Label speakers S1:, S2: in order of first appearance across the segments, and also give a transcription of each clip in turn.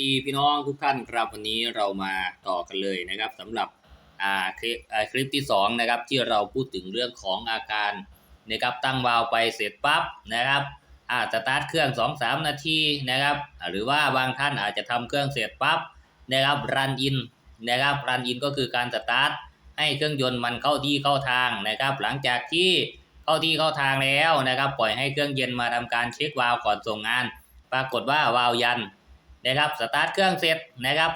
S1: ดีพี่น้องทุกท่านครับวันนี้เรามาต่อกันเลยนะครับสำหรับอ่าคลิปคลิปที่สองนะครับที่เราพูดถึงเรื่องของอาการนะครับตั้งวาล์วไปเสร็จปั๊บนะครับอ่าสตาร์ทเครื่อง2อสนาทีนะครับ หรือว่าบางท่านอาจจะทำเครื่องเสร็จปั๊บนะครับรันอินนะครับรันอินก็คือการสตาร์ทให้เครื่องยนต์มันเข้าที่เข้าทางนะครับ หลังจากที่เข้าที่เข้าทางแล้วนะครับ ปล่อยให้เครื่องเย็นมาทำการเช็ควาล์วก่อนส่งงาน ปรากฏว่าวาล์วยัน นะครับสตาร์ทเครื่องเสร็จนะครับ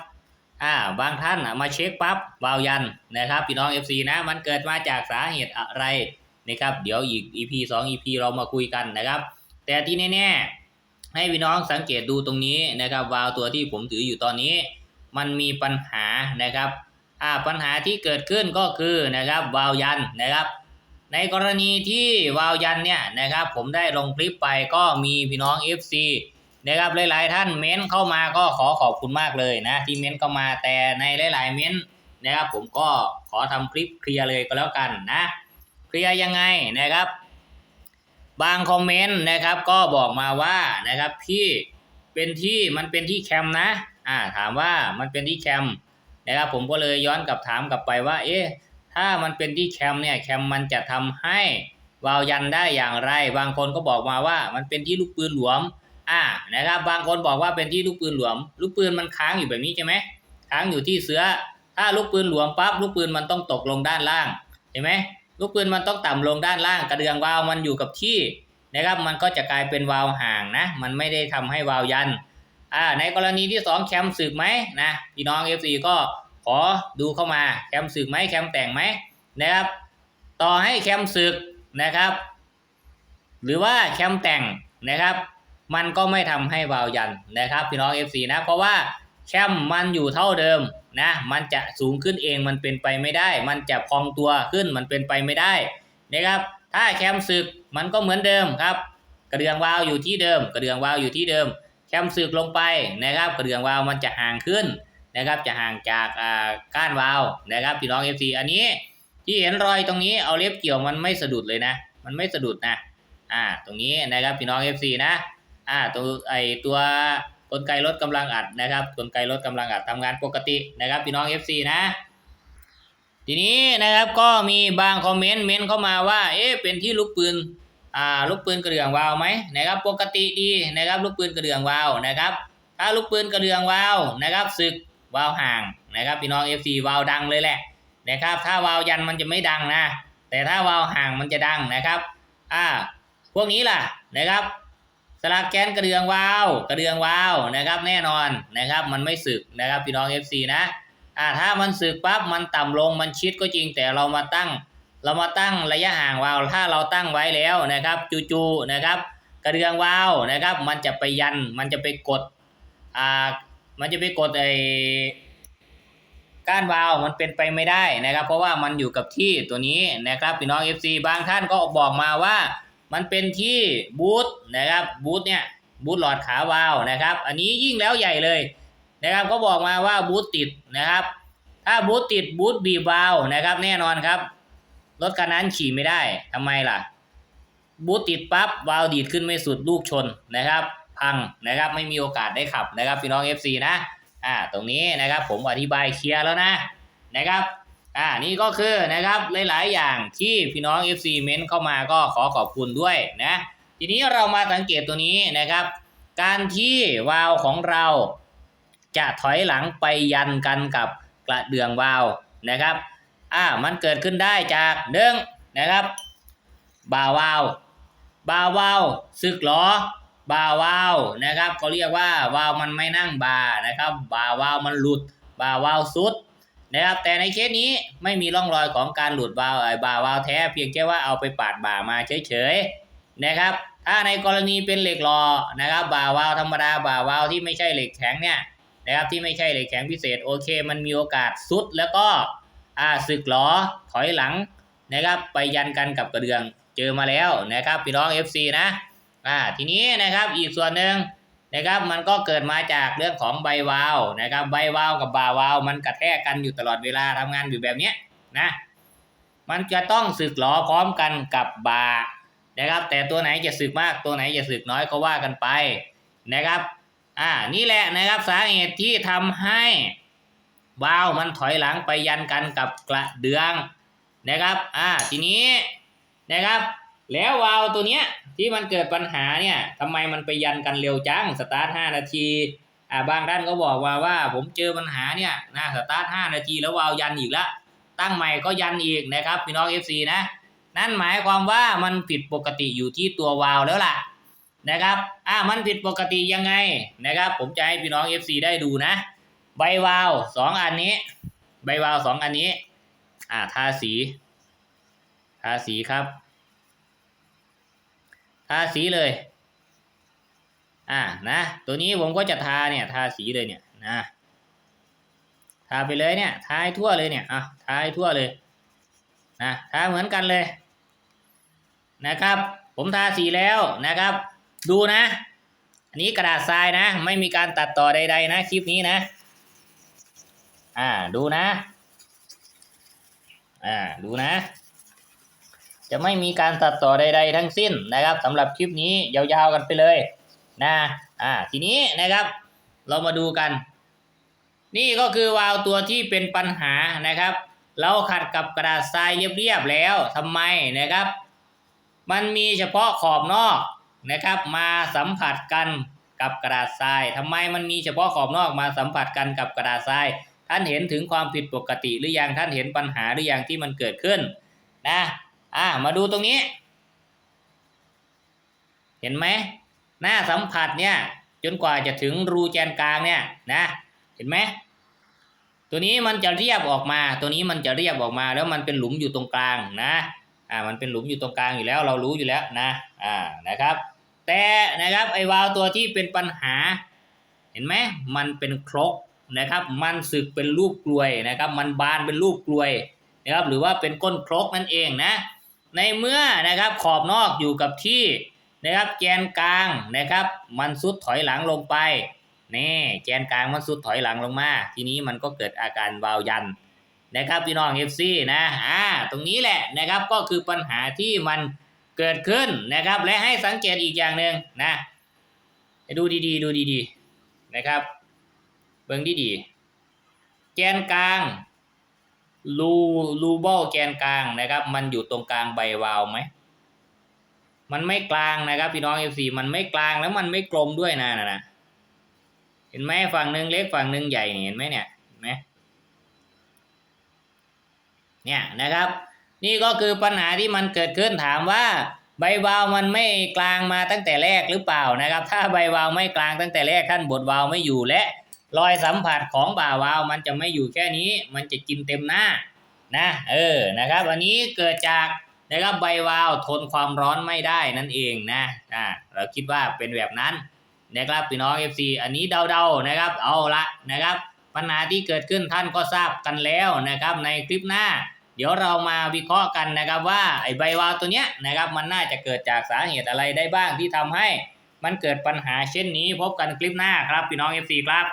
S1: อ่าบางท่านมาเช็คปั๊บวาวยันนะครับพี่น้อง FC นะมันเกิดมาจากสาเหตุอะไรนะครับเดี๋ยวอีก EP 2 EP เรามาคุยกันนะครับ แต่ที่แน่ๆให้พี่น้องสังเกตดูตรงนี้นะครับวาล์วตัวที่ผมถืออยู่ตอนนี้ มันมีปัญหานะครับอ่าปัญหาที่เกิดขึ้นก็คือนะครับวาวยันนะครับในกรณีที่วาวยันเนี่ยนะครับผมได้ลงคลิปไปก็มีพี่น้อง FC นะครับหลาย ๆ ท่านเม้นเข้ามาก็ขอขอบคุณมากเลยนะ ที่เม้นเข้ามาแต่ในหลาย ๆ เม้นนะครับ ผมก็ขอทำคลิปเคลียร์เลยก็แล้วกันนะ เคลียร์ยังไงนะครับ บางคอมเมนต์นะครับก็บอกมาว่านะครับพี่เป็นที่มันเป็นที่แคมนะอ่าถามว่ามันเป็นที่แคมนะครับผมก็เลยย้อนกลับถามกลับไปว่า เอ๊ะถ้ามันเป็นที่แคมเนี่ยแคมมันจะทำให้วาวยันได้อย่างไร บางคนก็บอกมาว่ามันเป็นที่ลูกปืนหลวม อ่านะครับบางคนบอกว่าเป็นที่ลูกปืนหลวม ลูกปืนมันค้างอยู่แบบนี้ใช่ไหมค้างอยู่ที่เสือ ถ้าลูกปืนหลวมปั๊บลูกปืนมันต้องตกลงด้านล่างเห็นไหมลูกปืนมันต้องต่ำลงด้านล่างกระเดืองวาล์วมันอยู่กับที่นะครับมันก็จะกลายเป็นวาล์วห่างนะ มันไม่ได้ทำให้วาล์วยันอ่าในกรณีที่สองแคมสึกไหมนะพี่น้อง FC ก็ขอดูเข้ามาแคมสึกไหมแคมแต่งไหมนะครับ ต่อให้แคมสึกนะครับ หรือว่าแคมแต่งนะครับ มันก็ไม่ทำให้วาล์วยันนะครับพี่น้อง FC นะ เพราะว่าแคมมันอยู่เท่าเดิมนะมันจะสูงขึ้นเองมันเป็นไปไม่ได้ มันจะพองตัวขึ้นมันเป็นไปไม่ได้นะครับถ้าแคมสึกมันก็เหมือนเดิมครับกระเดื่องวาล์วอยู่ที่เดิม กระเดื่องวาล์วอยู่ที่เดิม แคมสึกลงไปนะครับ กระเดื่องวาล์วมันจะห่างขึ้นนะครับจะห่างจากอ่าก้านวาล์วนะครับพี่น้อง FC อันนี้ที่เห็นรอยตรงนี้เอาเล็บเกี่ยวมันไม่สะดุดเลยนะ มันไม่สะดุดนะอ่าตรงนี้นะครับพี่น้อง FC นะ อ่าตัวไอตัวกลไกลดกำลังอัดนะครับ กลไกลดกำลังอัดทำงานปกตินะครับพี่น้อง FC นะ ทีนี้นะครับก็มีบางคอมเมนต์เมนต์เข้ามาว่า เอ๊ะเป็นที่ลูกปืนอ่าลูกปืนกระเดื่องวาวไหมนะครับ ปกติดีนะครับ ลูกปืนกระเดื่องวาวนะครับ ถ้าลูกปืนกระเดื่องวาวนะครับศึกวาวห่างนะครับพี่น้อง FC วาวดังเลยแหละนะครับ ถ้าวาวยันมันจะไม่ดังนะ แต่ถ้าวาวห่างมันจะดังนะครับ อ่า พวกนี้ล่ะนะครับ สลักแกนกระเดืองวาวกระเดืองวาวนะครับแน่นอนนะครับมันไม่สึกนะครับพี่น้อง FC นะอ่าถ้ามันสึกปั๊บมันต่ำลงมันชิดก็จริงแต่เรามาตั้ง เรามาตั้งระยะห่างวาวถ้าเราตั้งไว้แล้วนะครับจู่ๆนะครับ กระเดืองวาวนะครับ มันจะไปยันมันจะไปกดอ่ามันจะไปกดไอ้ก้านวาวมันเป็นไปไม่ได้นะครับ เพราะว่ามันอยู่กับที่ตัวนี้นะครับพี่น้อง FC บางท่านก็บอกมาว่า มันเป็นที่บูทนะครับบูทเนี่ยบูทหลอดขาวาล์วนะครับ อันนี้ยิ่งแล้วใหญ่เลยนะครับก็บอกมาว่าบูทติดนะครับ ถ้าบูทติดบูทบีบวาล์วนะครับแน่นอนครับ รถคันนั้นขี่ไม่ได้ทำไมล่ะ บูทติดปั๊บวาล์วดีดขึ้นไม่สุดลูกชนนะครับ พังนะครับไม่มีโอกาสได้ขับนะครับพี่น้อง FC นะอ่าตรงนี้นะครับผมอธิบายเคลียร์แล้วนะนะครับ อ่านี่ก็คือนะครับหลาย ๆ อย่างที่พี่น้อง FC เม้นเข้ามาก็ขอขอบคุณด้วยนะทีนี้เรามาสังเกตตัวนี้นะครับ การที่วาล์วของเราจะถอยหลังไปยันกันกับกระเดื่องวาล์วนะครับอ่ามันเกิดขึ้นได้จากหนึ่งนะครับบาวาวบาวาวสึกหรอบาวาวนะครับเขาเรียกว่าวาวมันไม่นั่งบานะครับบาวาวมันหลุดบาวาวสุด นะครับแต่ในเคสนี้ไม่มีร่องรอยของการหลุดวาล์วไอ้บาวาวแท้เพียงแค่ว่าเอาไปปาดบ่ามาเฉยๆนะครับ ถ้าในกรณีเป็นเหล็กหล่อนะครับบ่าวาวธรรมดาบ่าวาวที่ไม่ใช่เหล็กแข็งเนี่ยนะครับที่ไม่ใช่เหล็กแข็งพิเศษโอเค มันมีโอกาสสุดแล้วก็อ่าสึกหลอถอยหลังนะครับไปยันกันกับกระเดืองเจอมาแล้วนะครับพี่น้อง FC นะอ่าทีนี้นะครับอีกส่วนหนึ่ง นะครับมันก็เกิดมาจากเรื่องของใบวาวนะครับใบวาวกับบาวาวมันกระแทกกันอยู่ตลอดเวลาทำงานอยู่แบบเนี้ยนะมันจะต้องสึกหลอพร้อมกันกับบานะครับ แต่ตัวไหนจะสึกมากตัวไหนจะสึกน้อยก็ว่ากันไปนะครับอ่านี่แหละนะครับสาเหตุที่ทำให้วาวมันถอยหลังไปยันกันกับกระเดืองนะครับอ่าทีนี้นะครับ แล้ววาล์วตัวเนี้ยที่มันเกิดปัญหาเนี่ยทำไมมันไปยันกันเร็วจังสตาร์ท5นาทีอ่าบางท่านก็บอกว่าว่าผมเจอปัญหาเนี่ยนะสตาร์ท5นาทีแล้ววาล์วยันอีกละตั้งใหม่ก็ยันอีกนะครับพี่น้อง FC นะ นั่นหมายความว่ามันผิดปกติอยู่ที่ตัววาล์วแล้วล่ะนะครับอ่ามันผิดปกติยังไงนะครับ ผมจะให้พี่น้อง FC ได้ดูนะ ใบวาล์วสองอันนี้ ใบวาล์วสองอันนี้อ่าทาสี ทาสีครับ ทาสีเลย อ่านะ ตัวนี้ผมก็จะทาเนี่ยทาสีเลยเนี่ยนะทาไปเลยเนี่ยทาให้ทั่วเลยเนี่ยอะทาให้ทั่วเลยนะทาเหมือนกันเลย นะครับ ผมทาสีแล้วนะครับ ดูนะ อันนี้กระดาษทรายนะ ไม่มีการตัดต่อใด ๆ นะคลิปนี้นะ อ่าดูนะ อ่าดูนะ จะไม่มีการตัดต่อใด ๆ ทั้งสิ้นนะครับสำหรับคลิปนี้ยาวๆกันไปเลยนะอ่าทีนี้นะครับ เรามาดูกัน นี่ก็คือวาล์วตัวที่เป็นปัญหานะครับ เราขัดกับกระดาษทรายเรียบๆแล้วทำไมนะครับ มันมีเฉพาะขอบนอกนะครับ มาสัมผัสกันกับกระดาษทรายทำไมมันมีเฉพาะขอบนอกมาสัมผัสกันกับกระดาษทราย ท่านเห็นถึงความผิดปกติหรือยังท่านเห็นปัญหาหรือยังที่มันเกิดขึ้นนะ อ่ามาดูตรงนี้ เห็นไหมหน้าสัมผัสเนี่ย จนกว่าจะถึงรูแกนกลางเนี่ยนะ เห็นไหมตัวนี้มันจะเรียบออกมา ตัวนี้มันจะเรียบออกมา แล้วมันเป็นหลุมอยู่ตรงกลางนะอ่ามันเป็นหลุมอยู่ตรงกลางอยู่แล้ว เรารู้อยู่แล้วนะอ่านะครับ แต่นะครับไอ้วาล์วตัวที่เป็นปัญหา เห็นไหมมันเป็นครกนะครับ มันสึกเป็นรูปกลวยนะครับ มันบานเป็นรูปกลวยนะครับ หรือว่าเป็นก้นครกนั่นเองนะ ในเมื่อนะครับขอบนอกอยู่กับที่นะครับแกนกลางนะครับ มันสุดถอยหลังลงไปนี่แกนกลางมันสุดถอยหลังลงมา ทีนี้มันก็เกิดอาการวาวยันนะครับพี่น้องเอฟซีนะอ่าตรงนี้แหละนะครับก็คือปัญหาที่มันเกิดขึ้นนะครับ และให้สังเกตอีกอย่างหนึ่งนะดูดีๆ ดูดีๆนะครับ เบิ่งดีๆแกนกลาง รูรูบอลแกนกลางนะครับ มันอยู่ตรงกลางใบวาวไหมมันไม่กลางนะครับ พี่น้องเอฟซีมันไม่กลางแล้วมันไม่กลมด้วยนะนะนะเห็นไหมฝั่งหนึ่งเล็กฝั่งหนึ่งใหญ่เห็นไหมเนี่ยเห็นไหมเนี่ยนะครับ นี่ก็คือปัญหาที่มันเกิดขึ้นถามว่าใบวาวมันไม่กลางมาตั้งแต่แรกหรือเปล่านะครับ ถ้าใบวาวไม่กลางตั้งแต่แรกท่านบดวาวไม่อยู่และ รอยสัมผัสของบ่าวาวมันจะไม่อยู่แค่นี้ มันจะกินเต็มหน้านะเออนะครับ อันนี้เกิดจากนะครับใบวาวทนความร้อนไม่ได้นั่นเองนะอ่าเราคิดว่าเป็นแบบนั้นนะครับพี่น้อง FC อันนี้เดาๆนะครับ เอาละนะครับ ปัญหาที่เกิดขึ้นท่านก็ทราบกันแล้วนะครับ ในคลิปหน้า เดี๋ยวเรามาวิเคราะห์กันนะครับว่าไอ้ใบวาวตัวเนี้ยนะครับ มันน่าจะเกิดจากสาเหตุอะไรได้บ้างที่ทำให้ มันเกิดปัญหาเช่นนี้พบกันคลิปหน้าครับพี่น้อง FC ครับ